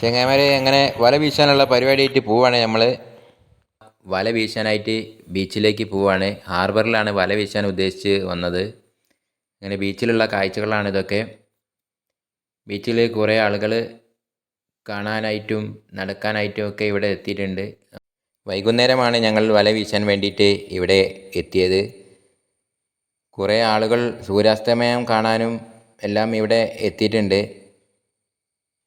ചെങ്ങായിമാരെ അങ്ങനെ വല വീശാനുള്ള പരിപാടിയായിട്ട് പോവാണ് നമ്മൾ വല വീശാനായിട്ട് ബീച്ചിലേക്ക് പോവാണ്. ഹാർബറിലാണ് വല വീശാൻ ഉദ്ദേശിച്ച് വന്നത്. അങ്ങനെ ബീച്ചിലുള്ള കാഴ്ചകളാണ് ഇതൊക്കെ. ബീച്ചിൽ കുറേ ആളുകൾ കാണാനായിട്ടും നടക്കാനായിട്ടും ഒക്കെ ഇവിടെ എത്തിയിട്ടുണ്ട്. വൈകുന്നേരമാണ് ഞങ്ങൾ വല വീശാൻ വേണ്ടിയിട്ട് ഇവിടെ എത്തിയത്. കുറേ ആളുകൾ സൂര്യാസ്തമയം കാണാനും എല്ലാം ഇവിടെ എത്തിയിട്ടുണ്ട്.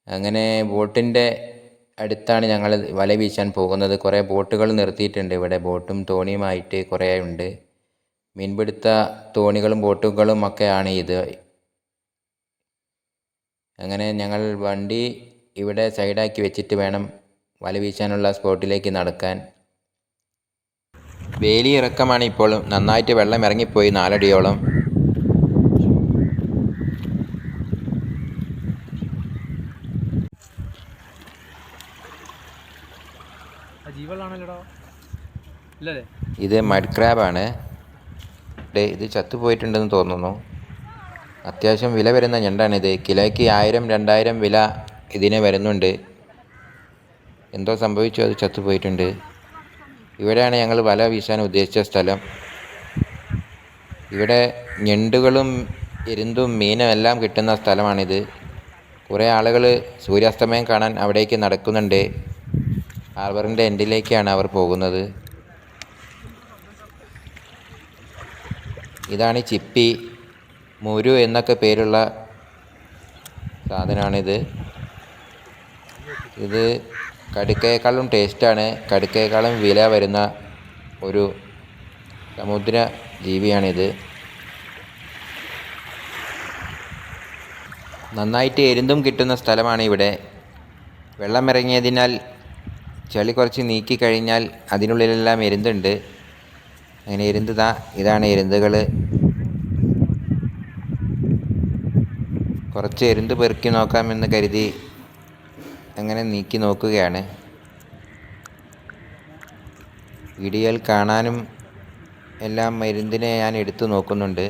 അങ്ങനെ ബോട്ടിന്റെ അടുത്താണ് ഞങ്ങൾ വല വീശാൻ പോകുന്നത്. കുറേ ബോട്ടുകൾ നിർത്തിയിട്ടുണ്ട് ഇവിടെ. ബോട്ടും തോണിയുമായിട്ട് കുറേ ഉണ്ട്. മീൻപിടുത്ത തോണികളും ബോട്ടുകളും ഒക്കെയാണ് ഇത്. അങ്ങനെ ഞങ്ങൾ വണ്ടി ഇവിടെ സൈഡാക്കി വെച്ചിട്ട് വേണം വല വീശാനുള്ള സ്പോട്ടിലേക്ക് നടക്കാൻ. വേലി ഇറക്കമാണ് ഇപ്പോൾ നന്നായിട്ട് വെള്ളം ഇറങ്ങിപ്പോയി നാലടിയോളം. ഇത് മഡ് ക്രാബാണ് ഡേ ഇത് ചത്തുപോയിട്ടുണ്ടെന്ന് തോന്നുന്നു. അത്യാവശ്യം വില വരുന്ന ഞണ്ടാണിത് കിലോയ്ക്ക് ആയിരം രണ്ടായിരം വില ഇതിന് വരുന്നുണ്ട്. എന്തോ സംഭവിച്ചു അത് ചത്തുപോയിട്ടുണ്ട്. ഇവിടെയാണ് ഞങ്ങൾ വല വീശാൻ ഉദ്ദേശിച്ച സ്ഥലം. ഇവിടെ ഞണ്ടുകളും എരുന്തും മീനും എല്ലാം കിട്ടുന്ന സ്ഥലമാണിത്. കുറേ ആളുകൾ സൂര്യാസ്തമയം കാണാൻ അവിടേക്ക് നടക്കുന്നുണ്ട്. ഹാർബറിന്റെ എൻഡിലേക്കാണ് അവർ പോകുന്നത്. ഇതാണ് ചിപ്പി മുരു എന്നൊക്കെ പേരുള്ള സാധനമാണിത് ഇത് കടുക്കയേക്കാളും ടേസ്റ്റാണ്. കടുക്കയേക്കാളും വില വരുന്ന ഒരു സമുദ്ര ജീവിയാണിത്. നന്നായിട്ട് എരുന്തും കിട്ടുന്ന സ്ഥലമാണ് ഇവിടെ. വെള്ളം ഇറങ്ങിയതിനാൽ ചെളി കുറച്ച് നീക്കി കഴിഞ്ഞാൽ അതിനുള്ളിലെല്ലാം എരുന്തുണ്ട്. അങ്ങനെ എരുന്ത് ഇതാണ് എരുന്തുകൾ കുറച്ച് എരുന്ത് പെറുക്കി നോക്കാമെന്ന് കരുതി അങ്ങനെ നീക്കി നോക്കുകയാണ്. വീഡിയോയിൽ കാണാനും എല്ലാം മരുന്നിനെ ഞാൻ എടുത്തു നോക്കുന്നുണ്ട്.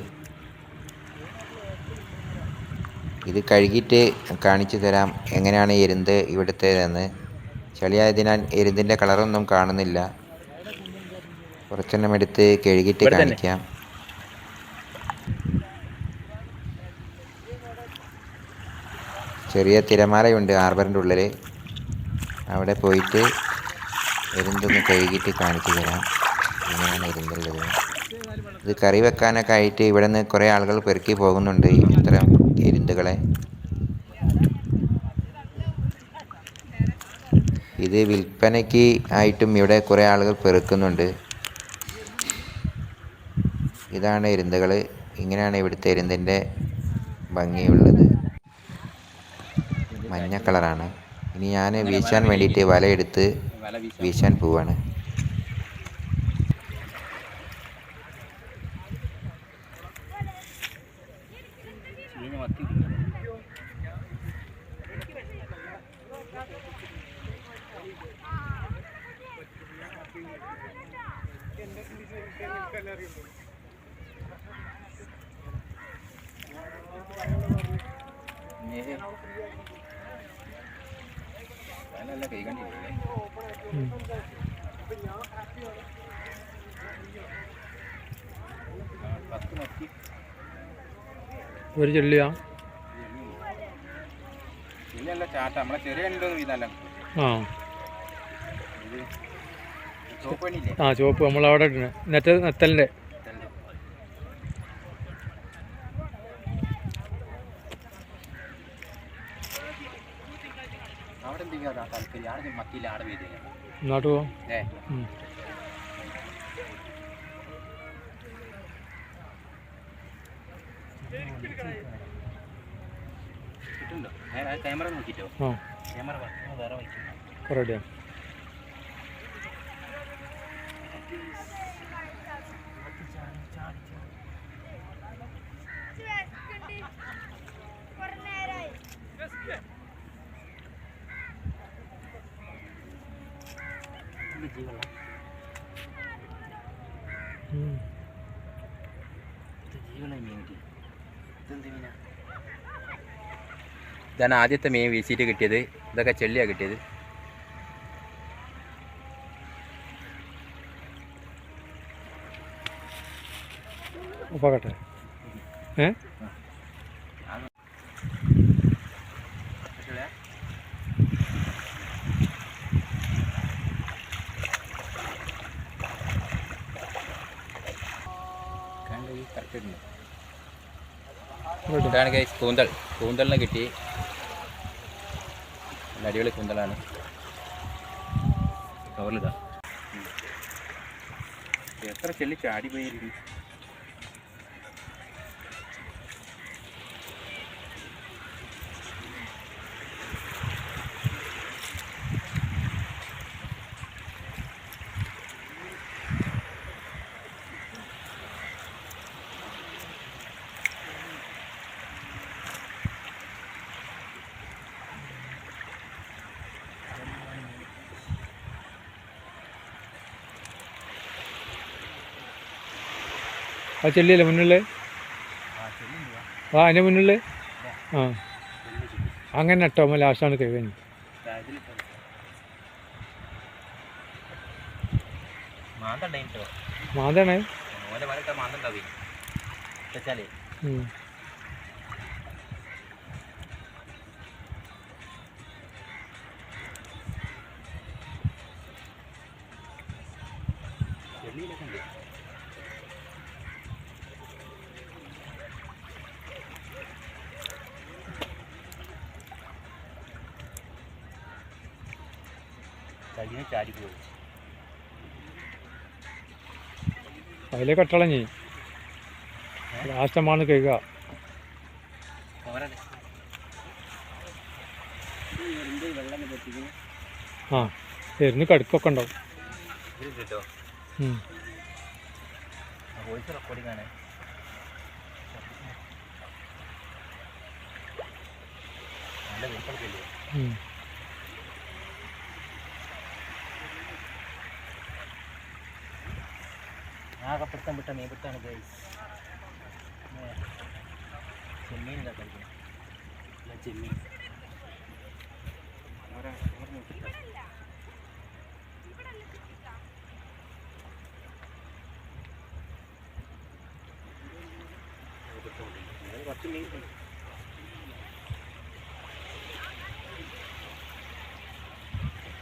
ഇത് കഴുകിയിട്ട് കാണിച്ചു തരാം എങ്ങനെയാണ് എരുന്ത് ഇവിടുത്തേതെന്ന്. ചളിയായതിനാൽ എരുന്തിന്റെ കളറൊന്നും കാണുന്നില്ല. കുറച്ചെണ്ണം എടുത്ത് കഴുകിയിട്ട് കാണിക്കാം. ചെറിയ തിരമാലയുണ്ട് ഹാർബറിന്റെ ഉള്ളിൽ അവിടെ പോയിട്ട് എരുന്തൊന്ന് കഴുകിയിട്ട് കാണിച്ചു തരാം. ഇങ്ങനെയാണ് എരുന്തുള്ളത്. ഇത് കറി വെക്കാനൊക്കെ ആയിട്ട് ഇവിടെ നിന്ന് കുറേ ആളുകൾ പെറുക്കി പോകുന്നുണ്ട് ഇത്തരം എരുന്തുകളെ. ഇത് വിൽപ്പനയ്ക്ക് ആയിട്ടും ഇവിടെ കുറേ ആളുകൾ പെറുക്കുന്നുണ്ട്. ഇതാണ് എരുന്തുകൾ ഇങ്ങനെയാണ് ഇവിടുത്തെ എരുന്തിന്റെ ഭംഗിയുള്ളത്. മഞ്ഞ കളറാണ്. ഇനി ഞാൻ വീശാൻ വേണ്ടിയിട്ട് വലയെടുത്ത് വല വീശ വീശാൻ പോവാണ്. മത്തി ഒരു ചെള്ളിയാ? ചാട്ട. നമ്മളെ ചെറിയ ഉണ്ടോന്ന് ആ. ആ ചുവപ്പ്. നമ്മളവിടെ നെറ്റ നെത്തലിന്റെ അവിടെ എന്തെങ്കിലും അതാ താല്പര്യം ആടെ മത്തിയില്ല ആടെ ഇങ്ങോട്ട് പോവാം ഏ. ക്യാമറ നോക്കിട്ടോ? ക്യാമറ വേറെ വയ്ക്കും കുറേ ജീവള്ള ഉം. ജീവണ മീൻ കിട്ടി ഇതെന്ത് മീനാ ഇതാണ് ആദ്യത്തെ മീൻ വീശിയിട്ട് കിട്ടിയത്. ഇതൊക്കെ ചെള്ളിയാണ് കിട്ടിയത്. ഉപ്പാക്കട്ടെ. ഏ? ഇതാണ് ഗൈസ് കൂന്തൽ കൂന്തലിനെ കിട്ടി. നല്ല അടിപൊളി കൂന്തലാണ് കവറിലിതാ എത്ര ചെല്ലി ചാടി പോയിരിക്കും ആ ചെല്ലിയല്ലേ മുന്നിലേ? ആ അതിന്റെ മുന്നിലേ? ആ. അങ്ങനെ ഇട്ടോ ലാസ്റ്റാണ് കഴിയുന്നത് മാന്തണ്ടായിട്ടോ മാന്താണ്? മാന്തണ്ടാവേ കയ്യിന് ചാരി പോകും അതിലെ കട്ടളഞ്ഞി ലാസ്റ്റമാണ് പറ്റിക്കുന്നു ആ എരിഞ്ഞ് കടുക്കൊക്കെ ഉണ്ടാവും. നല്ല ഉം. ആകെ പിടുത്തം വിട്ട മീൻ പിടുത്താണ് ഗൈസ് ചെമ്മീൻ കഴിക്കുന്നത് ചെമ്മീൻ. കുറച്ച് മീൻ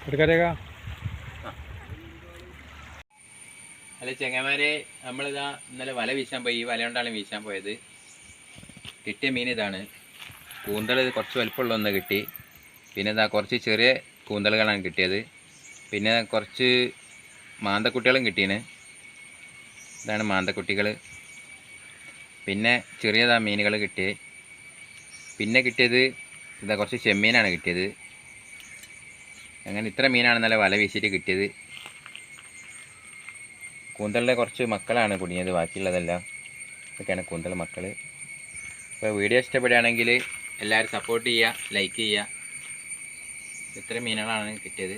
എടുക്കാരേക്കാ അല്ല ചെങ്ങന്മാരെ നമ്മളിതാ ഇന്നലെ വല വീശാൻ പോയി ഈ വല കൊണ്ടാണ് വീശാൻ പോയത്. കിട്ടിയ മീൻ ഇതാണ്. കൂന്തൽ കുറച്ച് വലുപ്പമുള്ള ഒന്ന് കിട്ടി. പിന്നെ ഇതാ കുറച്ച് ചെറിയ കൂന്തലുകളാണ് കിട്ടിയത്. പിന്നെ കുറച്ച് മാന്തക്കുട്ടികളും കിട്ടീന്. ഇതാണ് മാന്തക്കുട്ടികൾ പിന്നെ ചെറിയതാ മീനുകൾ കിട്ടിയത് പിന്നെ കിട്ടിയത് ഇതാ കുറച്ച് ചെമ്മീനാണ് കിട്ടിയത്. അങ്ങനെ ഇത്ര മീനാണ് ഇന്നലെ വല വീശിയിട്ട് കിട്ടിയത്. കൂന്തലിന്റെ കുറച്ച് മക്കളാണ് കുടുങ്ങിയത് ബാക്കിയുള്ളതെല്ലാം ഇതൊക്കെയാണ് കൂന്തൽ മക്കൾ അപ്പോൾ വീഡിയോ ഇഷ്ടപ്പെടുകയാണെങ്കിൽ എല്ലാവരും സപ്പോർട്ട് ചെയ്യുക ലൈക്ക് ചെയ്യുക. ഇത്രയും മീനുകളാണ് കിട്ടിയത്.